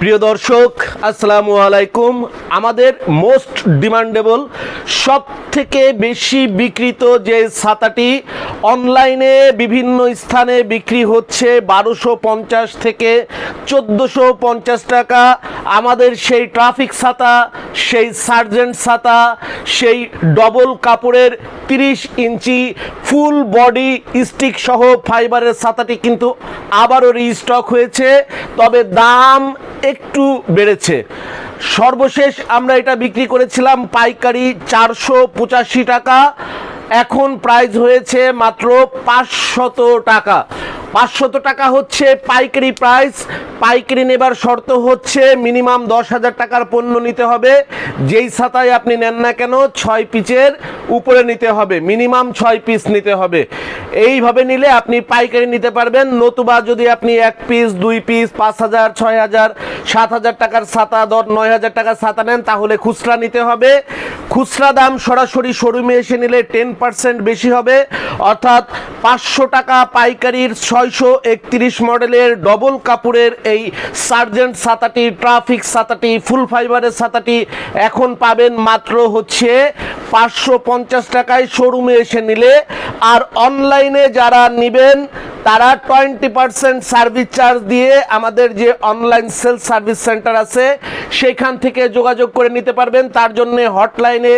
প্রিয় দর্শক আসসালামু আলাইকুম। আমাদের মোস্ট ডিমান্ডেবল সব থেকে বেশি বিক্রিত যে ছাতাটি অনলাইনে বিভিন্ন স্থানে বিক্রি হচ্ছে বারোশো পঞ্চাশ থেকে চোদ্দোশো পঞ্চাশ টাকা। আমাদের সেই ট্রাফিক ছাতা, সেই সার্জেন্ট ছাতা, সেই ডবল কাপড়ের তিরিশ ইঞ্চি ফুল বডি স্টিক সহ ফাইবারের ছাতাটি কিন্তু আবারও রিস্টক হয়েছে, তবে দাম একটু বেড়েছে। সর্বশেষ আমরা এটা বিক্রি করেছিলাম পাইকারি চারশো পঁচাশি টাকা। এখন প্রাইস হয়েছে মাত্র পাঁচশত টাকা। পাঁচশত টাকা হচ্ছে পাইকারি প্রাইস পাইকারি নেবার শর্ত হচ্ছে মিনিমাম দশ হাজার টাকার পণ্য নিতে হবে। যেই ছাতায় আপনি নেন না কেন, ছয় পিচের উপরে নিতে হবে। মিনিমাম ছয় পিস নিতে হবে। এইভাবে নিলে আপনি পাইকারি নিতে পারবেন। নতুবা যদি আপনি এক পিস দুই পিস পাঁচ হাজার, ছয় হাজার, সাত হাজার টাকার ছাতা দর নয় হাজার টাকার ছাতা নেন, তাহলে খুচরা নিতে হবে। খুচরা দাম সরাসরি শোরুমে এসে নিলে টেন পার্সেন্ট বেশি হবে। অর্থাৎ পাঁচশো টাকা পাইকারির ছয়শো একত্রিশ মডেলের ডবল কাপড়ের এই সার্জেন্ট ছাতাটি ট্রাফিক সাতাটি, ফুল ফাইবারের ছাতাটি এখন পাবেন মাত্র হচ্ছে পাঁচশো পঞ্চাশ টাকায় শোরুমে এসে নিলে। আর অনলাইনে যারা নেবেন তারা টোয়েন্টি পার্সেন্ট সার্ভিস চার্জ দিয়ে আমাদের যে অনলাইন সেল সার্ভিস সেন্টার আছে, সেখান থেকে যোগাযোগ করে নিতে পারবেন। তার জন্য হটলাইনে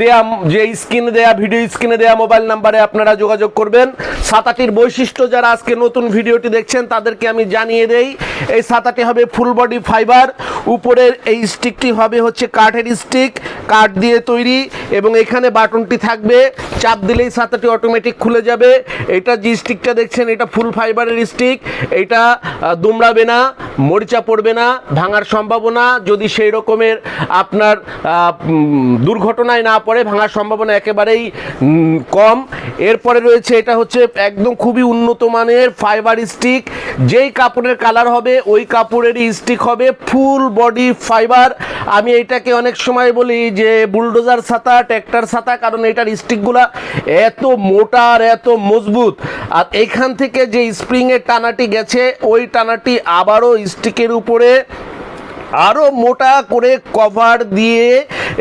দেয়া, যে স্ক্রিনে দেয়া ভিডিও স্ক্রিনে দেয়া মোবাইল নাম্বারে আপনারা যোগাযোগ করবেন। ছাতাটির বৈশিষ্ট্য যারা আজকে নতুন ভিডিওটি দেখছেন, তাদেরকে আমি জানিয়ে দেই, এই ছাতাটি হবে ফুল বডি ফাইবার উপরের এই স্টিকটি হবে হচ্ছে কাঠের স্টিক কাঠ দিয়ে তৈরি, এবং এখানে বাটনটি থাকবে। চাপ দিলেই ছাতাটি অটোমেটিক খুলে যাবে। এটা যে স্টিকটা দেখছেন, এটা ফুল ফাইবারের স্টিক, এটা দুমড়াবে না, মরিচা পড়বে না, ভাঙার সম্ভাবনা, যদি সেই রকমের আপনার দুর্ঘটনায় না পড়ে, ভাঙার সম্ভাবনা একেবারেই কম। এরপরে রয়েছে, এটা হচ্ছে একদম খুবই উন্নত মানের ফাইবার স্টিক। যেই কাপড়ের কালার হবে, ওই কাপড়েরই স্টিক হবে, ফুল বডি ফাইবার। আমি এটাকে অনেক সময় বলি যে, বুলডোজার ছাতা, ট্র্যাক্টর ছাতা, কারণ এটার স্টিকগুলা এত মোটা আর এত মজবুত। আর এখান থেকে যে স্প্রিংয়ের টানাটি গেছে, ওই টানাটি আবারও স্টিকের উপরে আরও মোটা করে কভার দিয়ে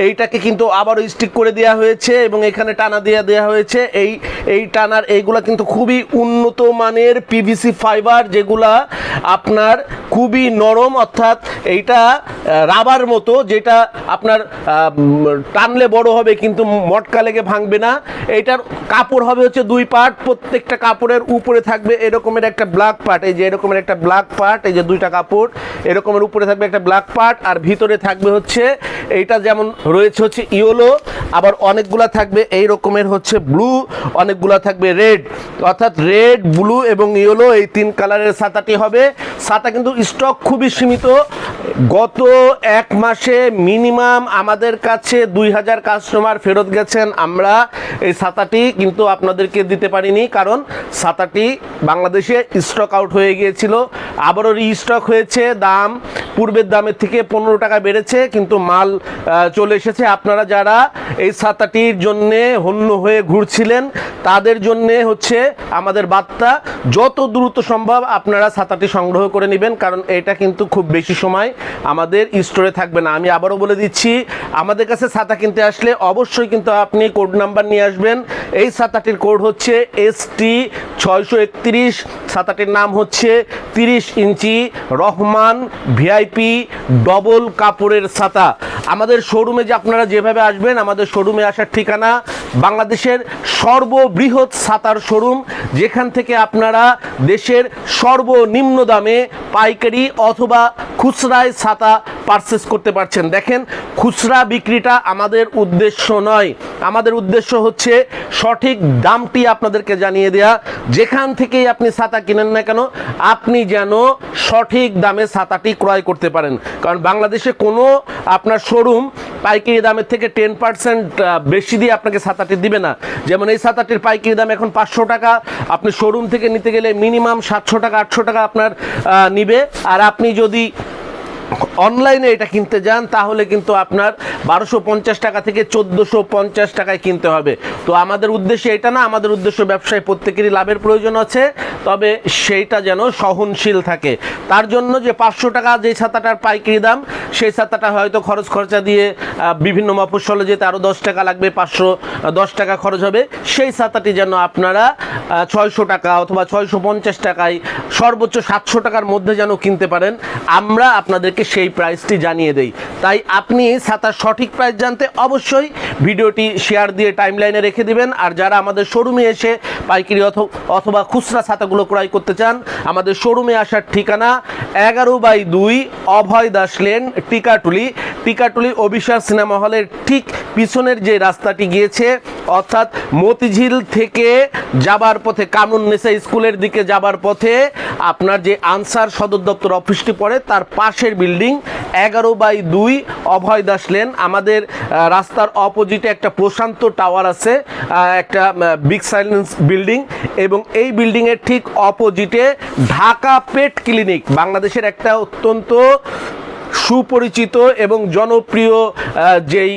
এইটাকে কিন্তু আবারও স্টিক করে দেওয়া হয়েছে এবং এখানে টানা দিয়ে দেওয়া হয়েছে। এই এই টানার, এইগুলা কিন্তু খুবই উন্নত মানের পিভিসি ফাইবার যেগুলা আপনার খুবই নরম, অর্থাৎ এইটা রাবার মতো, যেটা আপনার টানলে বড় হবে কিন্তু মটকা লেগে ভাঙবে না। এইটার কাপড় হবে হচ্ছে দুই পার্ট, প্রত্যেকটা কাপড়ের উপরে থাকবে এরকমের একটা ব্ল্যাক পার্ট এই যে এরকমের একটা ব্ল্যাক পার্ট এই যে দুইটা কাপড়, এরকমের উপরে থাকবে একটা ব্ল্যাক পার্ট আর ভিতরে থাকবে হচ্ছে এইটা যেমন রয়েছে হচ্ছে ইয়েলো, আবার অনেকগুলা থাকবে এই রকমের হচ্ছে ব্লু, অনেকগুলা থাকবে রেড। অর্থাৎ রেড, ব্লু এবং ইয়েলো এই তিন কালারের ছাতাটি হবে। ছাতা কিন্তু স্টক খুবই সীমিত। গত এক মাসে মিনিমাম আমাদের কাছে দুই হাজার কাস্টমার ফেরত গেছেন আমরা। এই ছাতাটি কিন্তু আপনাদেরকে দিতে পারিনি, কারণ ছাতাটি বাংলাদেশে স্টক আউট হয়ে গিয়েছিল। আবারও রিস্টক হয়েছে, দাম পূর্বের দামের থেকে পনেরো টাকা বেড়েছে, কিন্তু মাল চলে এসেছে। আপনারা যারা এই ছাতাটির জন্যে হন্য হয়ে ঘুরছিলেন, তাদের জন্যে হচ্ছে আমাদের বার্তা, যত দ্রুত সম্ভব আপনারা ছাতাটি সংগ্রহ করে নেবেন, কারণ এটা কিন্তু খুব বেশি সময় আমাদের স্টোরে থাকবে না। আমি আবারও বলে দিচ্ছি, আমাদের কাছে ছাতা কিনতে আসলে অবশ্যই কিন্তু আপনি কোড নাম্বার নিয়ে আসবেন এই ছাতাটির কোড হচ্ছে এস টি ছয়শো একত্রিশ। ছাতাটির নাম হচ্ছে তিরিশ ইঞ্চি রহমান ভিআইপি ডবল কাপড়ের ছাতা আমাদের শোরুমে যে আপনারা যেভাবে আসবেন, আমাদের শোরুমে আসার ঠিকানা বাংলাদেশের সর্ববৃহৎ ছাতার শোরুম যেখান থেকে আপনারা দেশের সর্বনিম্ন দামে পাইকারি অথবা খুচরায় ছাতা পারচেস করতে পারছেন। দেখেন, খুচরা বিক্রিটা আমাদের উদ্দেশ্য নয়। আমাদের উদ্দেশ্য হচ্ছে সঠিক দামটি আপনাদেরকে জানিয়ে দেয়া। যেখান থেকেই আপনি ছাতা কিনেন না কেন, আপনি যেন সঠিক দামে ছাতাটি ক্রয় করতে পারেন। কারণ বাংলাদেশে কোনো আপনার শোরুম পাইকারি দামের থেকে টেন পার্সেন্ট বেশি দিয়ে আপনাকে ছাতাটি দিবে না। যেমন এই ছাতাটির পাইকারি দাম এখন পাঁচশো টাকা, আপনি শোরুম থেকে নিতে গেলে মিনিমাম সাতশো টাকা, আটশো টাকা আপনার নিবে। আর আপনি যদি অনলাইনে এটা কিনতে যান, তাহলে কিন্তু আপনার বারোশো পঞ্চাশ টাকা থেকে চোদ্দোশো পঞ্চাশ টাকায় কিনতে হবে। তো আমাদের উদ্দেশ্য এটা না, আমাদের উদ্দেশ্য ব্যবসায় প্রত্যেকেরই লাভের প্রয়োজন আছে, তবে সেইটা যেন সহনশীল থাকে। তার জন্য যে পাঁচশো টাকা যে ছাতাটার পাইকারি দাম, সেই ছাতাটা হয়তো খরচ খরচা দিয়ে বিভিন্ন মফস্বলে যেতে আরও দশ টাকা লাগবে, পাঁচশো দশ টাকা খরচ হবে। সেই ছাতাটি যেন আপনারা ছয়শো টাকা অথবা ছয়শো পঞ্চাশ টাকায় সর্বোচ্চ সাতশো টাকার মধ্যে যেন কিনতে পারেন, আমরা আপনাদেরকে সেই প্রাইসটি জানিয়ে দেই। তাই আপনি ছাতার সঠিক প্রাইস জানতে অবশ্যই ভিডিওটি শেয়ার দিয়ে টাইমলাইনে রেখে দিবেন। আর যারা আমাদের শোরুমে এসে পাইকারি অথ- অথবা খুচরা ছাতাগুলো ক্রয় করতে চান, আমাদের শোরুমে আসার ঠিকানা এগারো বাই দুই অভয় দাস লেন, টিকাটুলি। টিকাটুলি অবিশ্বাস সিনেমা হলের ঠিক পিছনের যে রাস্তাটি গিয়েছে অর্থাৎ মতিঝিল থেকে যাবার পথে কামরুন্নেসা স্কুলের দিকে যাবার পথে আপনার যে আনসার সদর দপ্তর অফিসটি পড়ে, তার পাশের বিল্ডিং এগারো বাই দুই অভয় দাস লেন। আমাদের রাস্তার অপোজিটে একটা প্রশান্ত টাওয়ার আছে একটা বিগ সাইলেন্স বিল্ডিং এবং এই বিল্ডিংয়ের ঠিক অপোজিটে ঢাকা পেট ক্লিনিক। বাংলাদেশের একটা অত্যন্ত সুপরিচিত এবং জনপ্রিয় যেই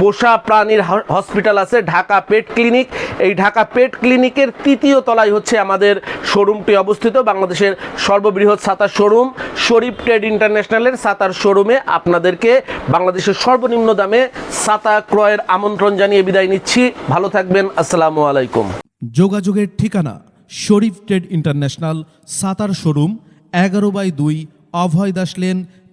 পোষা প্রাণীর হসপিটাল আছে ঢাকা পেট ক্লিনিক। এই ঢাকা পেট ক্লিনিকের তৃতীয় তলায় হচ্ছে আমাদের শোরুমটি অবস্থিত, বাংলাদেশের সর্ববৃহৎ সাতার শোরুম, শরীফ ট্রেড ইন্টারন্যাশনালের সাতার শোরুমে আপনাদেরকে বাংলাদেশের সর্বনিম্ন দামে সাতা ক্রয়ের আমন্ত্রণ জানিয়ে বিদায় নিচ্ছি। ভালো থাকবেন, আসসালামু আলাইকুম। যোগাযোগের ঠিকানা, Sharif trade international, Sattar showroom, এগারো বাই দুই অভয় দাস লেন